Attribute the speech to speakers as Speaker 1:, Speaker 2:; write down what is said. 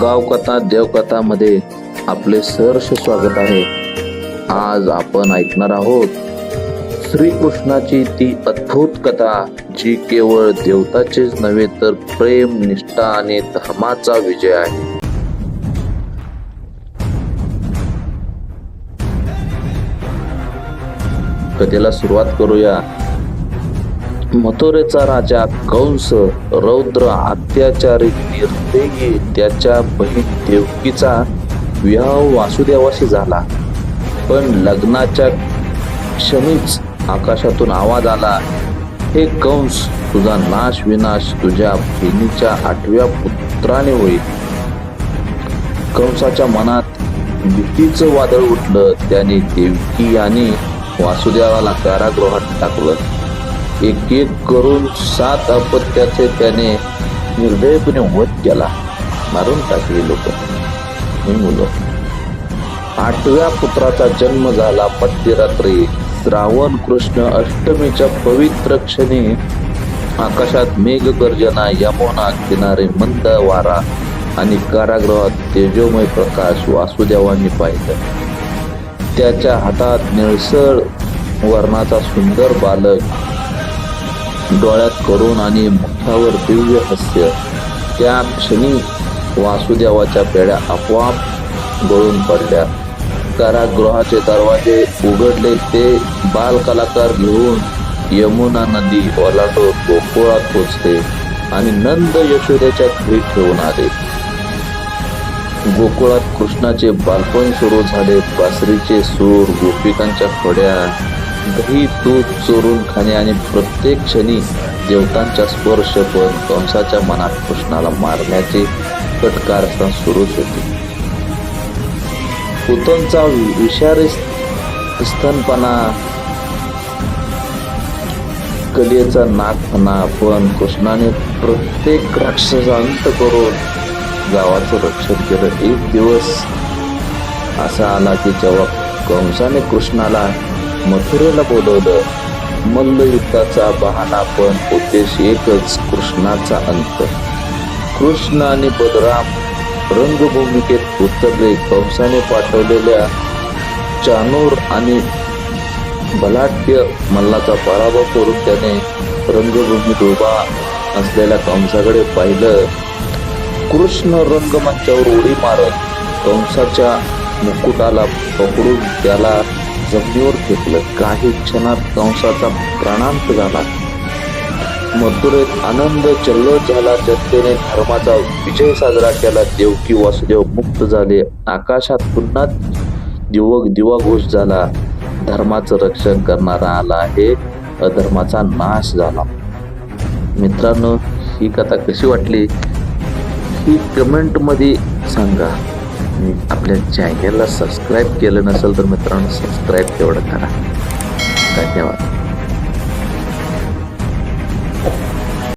Speaker 1: गावकथा देवकथामध्ये आपले सहर्ष स्वागत आहे. आज आपण ऐकणार आहोत श्रीकृष्णाची ती अद्भुत कथा जी केवळ देवताचेच नव्हे तर प्रेम निष्ठा आणि धर्माचा विजय आहे. कथेला सुरुवात करूया. मथुरेचा राजा कंस रौद्र अत्याचारी निर्दयी त्याच्या बहीण देवकीचा विवाह वासुदेवाशी झाला. पण लग्नाच्या क्षणीच आकाशातून आवाज आला हे कंस तुझा नाश विनाश तुझ्या बहिणीच्या आठव्या पुत्राने होईल. कंसाच्या मनात भीतीचं वादळ उठलं. त्याने देवकी आणि वासुदेवाला कारागृहात टाकलं. एक एक करून सात अपत्याचे त्याने निर्दयपणे वध केला. मारून टाकली लोक. मुलं. आठव्या पुत्राचा जन्म झाला मध्यरात्री. श्रावण कृष्ण अष्टमीच्या पवित्र क्षणी आकाशात मेघगर्जना यमुना किनारे मंद वारा आणि कारागृहात तेजोमय प्रकाश वासुदेवांनी पाहिलं. त्याच्या हातात निळसळ वर्णाचा सुंदर बालक डोळ्यात करून आणि मुख्यावर दिव्य हास्य. त्या क्षणी वासुदेवाच्या पेड्या आपोआप गळून पडल्या. कारागृहाचे दरवाजे उघडले. ते बाल कलाकार घेऊन यमुना नदी ओलांडून गोकुळात पोचते आणि नंद यशोदेच्या घरी ठेवून आले. गोकुळात कृष्णाचे बालपण सुरू झाले. बासरीचे सूर गोपिकांच्या फड्या दही दूध चोरून खाणे आणि प्रत्येक क्षणी देवतांचा स्पर्श पण कंसाच्या मनात कृष्णाला मारण्याचे कटकारस्थान सुरूच होते. पुतनचा विषारी स्तनपणा कलेचा नागपणा पण कृष्णाने प्रत्येक राक्षसांत करून गावाचं रक्षण केलं. एक दिवस असा आला की जेव्हा कंसाने कृष्णाला मथुरेला बोलवलं. मल्लयुद्धाचा बहाणा पण उद्देश एकच कृष्णाचा अंत. कृष्ण आणि बलराम रंगभूमिकेत उतरले कंसाने पाठवलेल्या चानूर आणि बलाढ्य मल्लाचा पराभव करून त्याने रंगभूमीत उभा असलेल्या कंसाकडे पाहिलं. कृष्ण रंगमंचावर उडी मारत कंसाच्या मुकुटाला पकडून त्याला जमिनीवर फेकलं. काही क्षणात कंसाचा प्राणांत झाला. मथुरेत आनंद जल्लोष झाला. जनतेने धर्माचा विजय साजरा केला. देवकी वासुदेव मुक्त झाले. आकाशात पुन्हा दिवक दिवाघोष झाला. धर्माचं रक्षण करणारा आला आहे. अधर्माचा नाश झाला. मित्रांनो ही कथा कशी वाटली? ही कमेंटमध्ये सांगा. आणि आपल्या चॅनलला सबस्क्राईब केलं नसेल तर मित्रांनो सबस्क्राईब तेवढं करा. धन्यवाद.